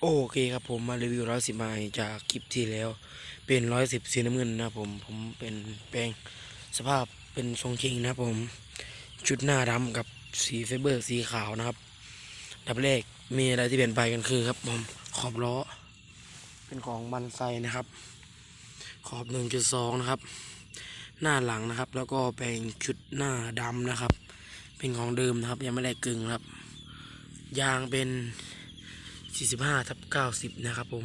โอเคครับผมมารีวิวร้อยสิบไมจากคลิปที่แล้ว เป็นร้อยสิบสีน้ำเงินนะผมผมเป็นแปลงสภาพเป็นทรงเคิงนะผมชุดหน้าดำกับสีไฟเบอร์สีขาวนะครับอันดับแรกมีอะไรที่เปลี่ยนไปกันคือครับผมขอบล้อ เป็นของมันไซนะครับ ขอบหนึ่งจุดสองนะครับ หน้าหลังนะครับ แล้วก็แปลงชุดหน้าดำนะครับ เป็นของเดิมนะครับ ยังไม่ได้กึ่งครับ ยางเป็น 45ทับ90นะครับผม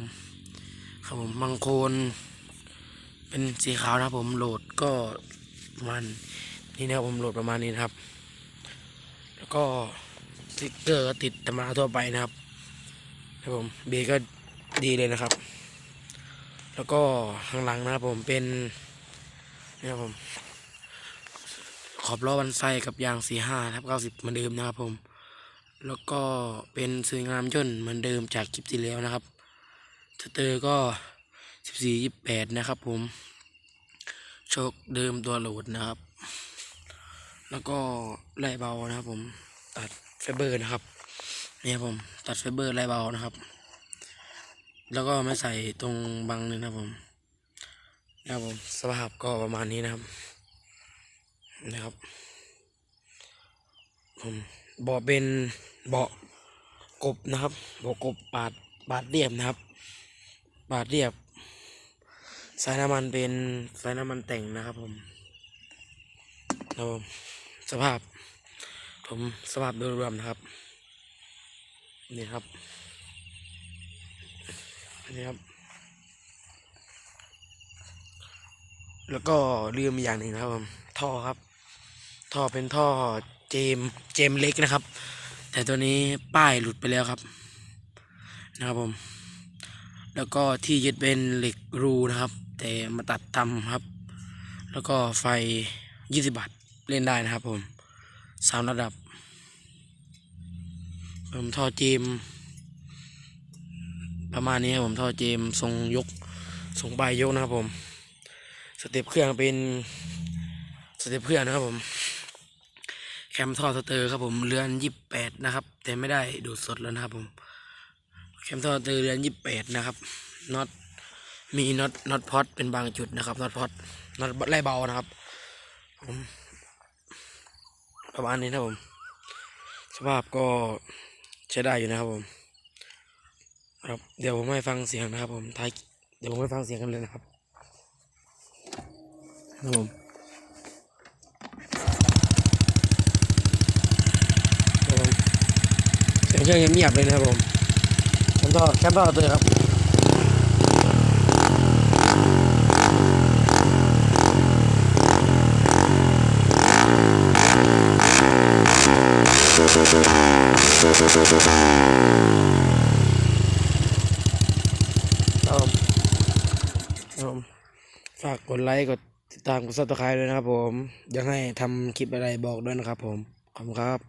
ครับผมบางโคนเป็นสีขาวนะครับผมโหลดก็ประมาณนี่นะครับผมโหลดประมาณนี้นะครับ แล้วก็สติ๊กเกอร์ก็ติดธรรมดาทั่วไปนะครับครับผมเบรกก็ดีเลยนะครับ แล้วก็ข้างหลังนะครับผมเป็นนี่ครับผมขอบล้อวันไซกับยาง45ทับ90เหมือนเดิมนะครับผม แล้วก็เป็นสวยงามย่นเหมือนเดิมจากคลิปที่แล้วนะครับสเตอร์ก็สิบสี่ยี่แปดนะครับผมโชคเดิมตัวโหลดนะครับ แล้วก็ไล่เบานะครับผมตัดไฟเบอร์นะครับนี่ครับผมตัดไฟเบอร์ไล่เบานะครับ แล้วก็ไม่ใส่ตรงบังเลยนะครับผมนะครับผมสภาพก็ประมาณนี้นะครับนะครับ ผมบาะเป็น เบาะกบนะครับเบาะกบบาดบาดเรียบนะครับ บาดเรียบ สายน้ำมันเป็นสายน้ำมันแต่งนะครับผมครับผมสภาพ ผมสภาพโดยรวมนะครับ นี่ครับนี่ครับ แล้วก็ลืมอีกอย่างหนึ่งนะครับผมท่อครับ ท่อเป็นท่อเจมเจมเล็กนะครับ แต่ตัวนี้ป้ายหลุดไปแล้วครับ นะครับผม แล้วก็ที่ยึดเป็นเหล็กรูนะครับ แต่มาตัดทำครับ แล้วก็ไฟ 20 บาทเล่นได้นะครับผมสามระดับผมท่อเจม ประมาณนี้ครับผมท่อเจมทรงยกทรงใบยกนะครับผม สเต็ปเครื่องเป็นสเต็ปเครื่องนะครับผม แคมท่อสเตอร์ครับผมเรือนยี่แปดนะครับ แต่ไม่ได้ดูดสดแล้วนะครับผมแคมท่อสเตอร์เรือนยี่แปดนะครับน็อตมีน็อตน็อตพอตเป็นบางจุดนะครับน็อตพอตน็อตไล่เบานะครับผมประมาณนี้นะครับผม สภาพก็ใช้ได้อยู่นะครับผมครับเดี๋ยวผมให้ฟังเสียงนะครับ ผมท้ายเดี๋ยวผมให้ฟังเสียงกันเลยนะครับครับผมครับผมเสียงเค รื่องเงียบๆเลยนะครับผมแคมป์ท่อแคมป์ท่อตัวครับครับผมครับผมฝากกดไลค์กดติดตามกดซับสไครต์ด้วยนะครับผม อยากให้ทำคลิปอะไรบอกด้วยนะครับผม ขอบคุณครับ